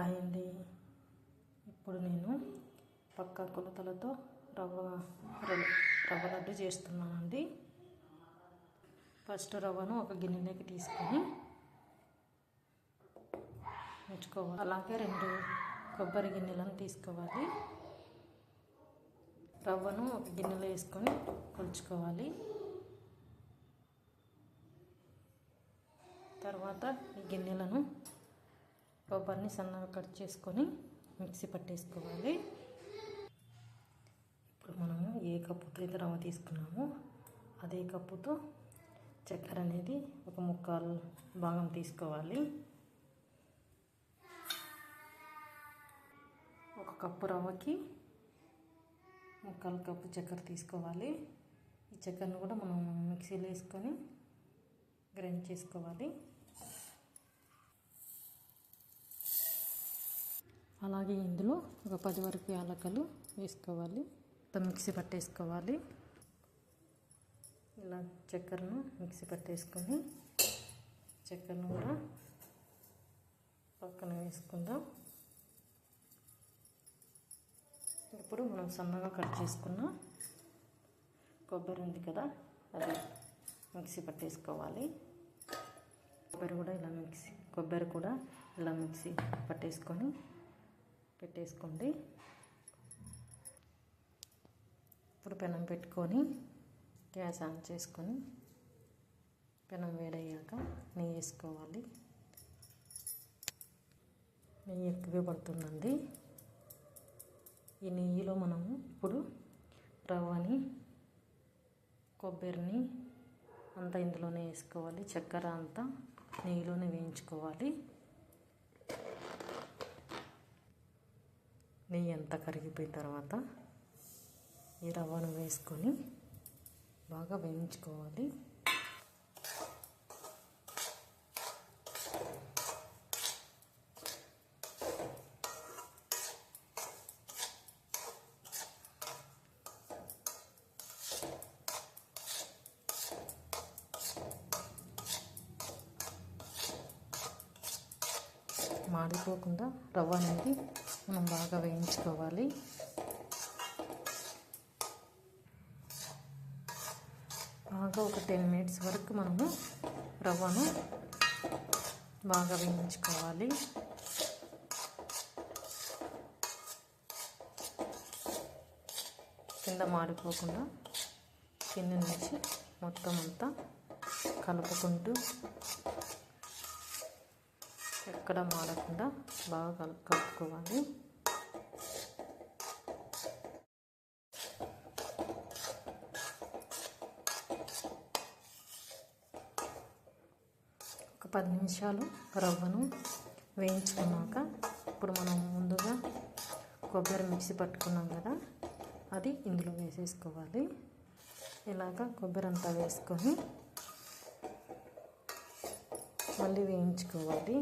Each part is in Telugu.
హాయ్ అండి ఇప్పుడు నేను పక్క కొలతలతో రవ్వ రవ్వ రవ్వ లడ్డు చేస్తున్నానండి. ఫస్ట్ రవ్వను ఒక గిన్నెలోకి తీసుకొని ఉంచుకోవాలి అలాగే రెండు కొబ్బరి గిన్నెలను తీసుకోవాలి. రవ్వను ఒక గిన్నెలో వేసుకొని కొలుచుకోవాలి. తర్వాత ఈ గిన్నెలను కొబ్బరిని సన్నగా కట్ చేసుకొని మిక్సీ పట్టేసుకోవాలి. ఇప్పుడు మనము ఏ కప్పుతో అయితే రవ్వ తీసుకున్నామో అదే కప్పుతో చక్కెర అనేది ఒక ముక్కాలు భాగం తీసుకోవాలి. ఒక కప్పు రవ్వకి ముక్కాలు కప్పు చక్కెర తీసుకోవాలి. ఈ చక్కెరను కూడా మనం మిక్సీలో వేసుకొని గ్రైండ్ చేసుకోవాలి. అలాగే ఇందులో ఒక పది వరకు యాలకలు వేసుకోవాలి. మిక్సీ పట్టేసుకోవాలి ఇలా చక్కెరను మిక్సీ పట్టేసుకొని చక్కెరను కూడా పక్కన వేసుకుందాం. ఇప్పుడు మనం సన్నగా కట్ చేసుకున్న కొబ్బరి ఉంది కదా అది మిక్సీ పట్టేసుకోవాలి కొబ్బరి కూడా ఇలా మిక్సీ కొబ్బరి కూడా ఇలా మిక్సీ పట్టేసుకొని పెట్టేసుకోండి. ఇప్పుడు పెనం పెట్టుకొని గ్యాస్ ఆన్ చేసుకొని పెనం వేడయ్యాక నెయ్యి వేసుకోవాలి. నెయ్యి ఎక్కువే పడుతుందండి. ఈ నెయ్యిలో మనము ఇప్పుడు రవ్వని కొబ్బరిని అంతా ఇందులోనే వేసుకోవాలి. చక్కెర అంతా నెయ్యిలోనే వేయించుకోవాలి. నెయ్యి అంతా కరిగిపోయిన తర్వాత ఈ రవ్వను వేసుకొని బాగా వేయించుకోవాలి. మాడిపోకుండా రవ్వ అనేది మనం బాగా వేయించుకోవాలి. బాగా ఒక టెన్ మినిట్స్ వరకు మనము రవ్వను బాగా వేయించుకోవాలి. కింద మాడిపోకుండా కింద నుంచి మొత్తం అంతా కలుపుకుంటూ ఎక్కడ మాడకుండా బాగా కలుపుకోవాలి. ఒక పది నిమిషాలు రవ్వను వేయించుకున్నాక ఇప్పుడు మనం ముందుగా కొబ్బరి మిక్సీ పట్టుకున్నాం కదా అది ఇందులో వేసేసుకోవాలి. ఇలాగ కొబ్బరి అంతా వేసుకొని మళ్ళీ వేయించుకోవాలి.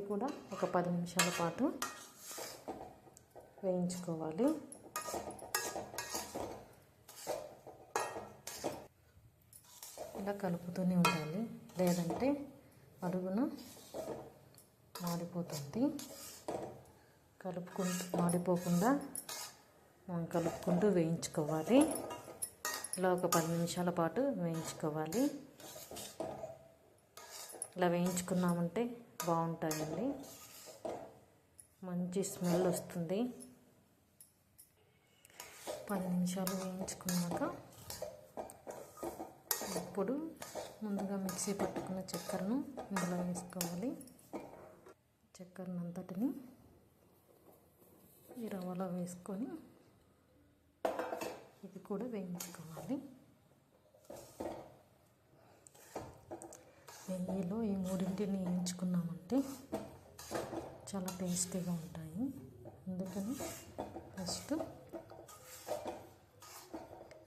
ఇది కూడా ఒక పది నిమిషాల పాటు వేయించుకోవాలి. ఇలా కలుపుతూనే ఉండాలి. లేదంటే అడుగున మాడిపోతుంది. కలుపుకుంటూ మాడిపోకుండా మనం కలుపుకుంటూ వేయించుకోవాలి. ఇలా ఒక పది నిమిషాల పాటు వేయించుకోవాలి. ఇలా వేయించుకున్నామంటే బాగుంటాయండి. మంచి స్మెల్ వస్తుంది. పది నిమిషాలు వేయించుకున్నాక ఇప్పుడు ముందుగా మిక్సీ పట్టుకున్న చక్కెరను ఇందులో వేసుకోవాలి. చక్కెరను అంతటిని ఈ రవ్వలో వేసుకొని ఇది కూడా వేయించుకోవాలి. నెయ్యిలో ఈ మూడింటిని వేయించుకున్నామంటే చాలా టేస్టీగా ఉంటాయి. అందుకని ఫస్ట్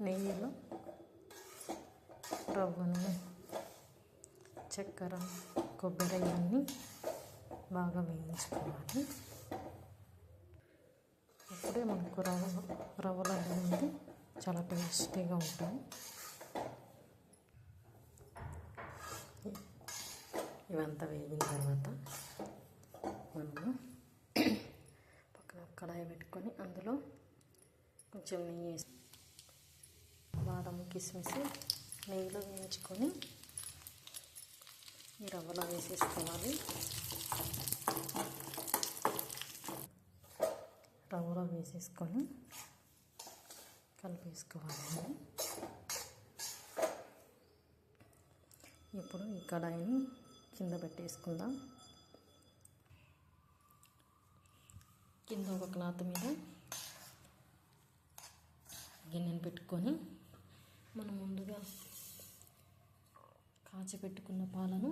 నెయ్యిలో రవ్వను చక్కెర కొబ్బరి ఇవన్నీ బాగా వేయించుకోవాలి. అప్పుడే మనకు రవ్వ రవ్వ అనేది చాలా టేస్టీగా ఉంటాయి. ఇవంతా వేగిన తర్వాత మనము పక్కన కడాయి పెట్టుకొని అందులో కొంచెం నెయ్యి వేసి బాదం కిస్మిస్ నెయ్యిలో వేయించుకొని ఈ రవ్వలో వేసేసుకోవాలి. రవ్వలో వేసేసుకొని కలిపేసుకోవాలి ఇప్పుడు ఈ కడాయిని కింద పెట్టేసుకుందాం. కింద ఒక క్లాత్ మీద గిన్నెను పెట్టుకొని మనం ముందుగా కాచి పెట్టుకున్న పాలను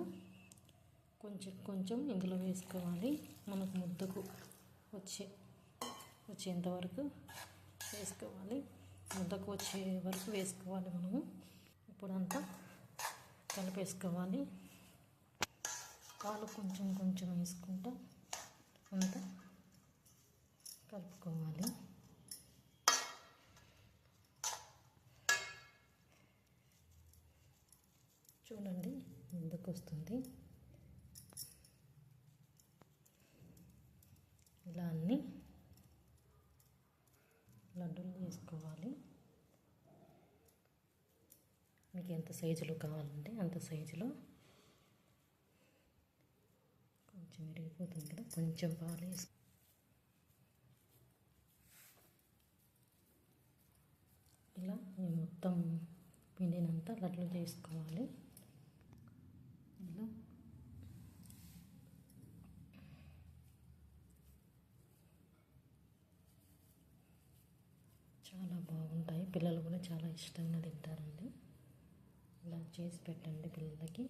కొంచెం కొంచెం ఇందులో వేసుకోవాలి. మనకు ముద్దకు వచ్చే వచ్చేంతవరకు వేసుకోవాలి. ముద్దకు వచ్చే వరకు వేసుకోవాలి మనము. ఇప్పుడంతా కలిపేసుకోవాలి. పాలు కొంచెం కొంచెం వేసుకుంటూ అంతా కలుపుకోవాలి. చూడండి ముందుకు వస్తుంది? ఇలా అన్నీ లడ్డూలు వేసుకోవాలి. మీకు ఎంత సైజులో కావాలంటే అంత సైజులో కొంచెం విరిగిపోతుంది కదా కొంచెం పాలు వేసి ఇలా ఈ మొత్తం పిండినంతా లడ్లు చేసుకోవాలి. ఇలా చాలా బాగుంటాయి. పిల్లలు కూడా చాలా ఇష్టంగా తింటారండి. ఇలా చేసి పెట్టండి పిల్లలకి.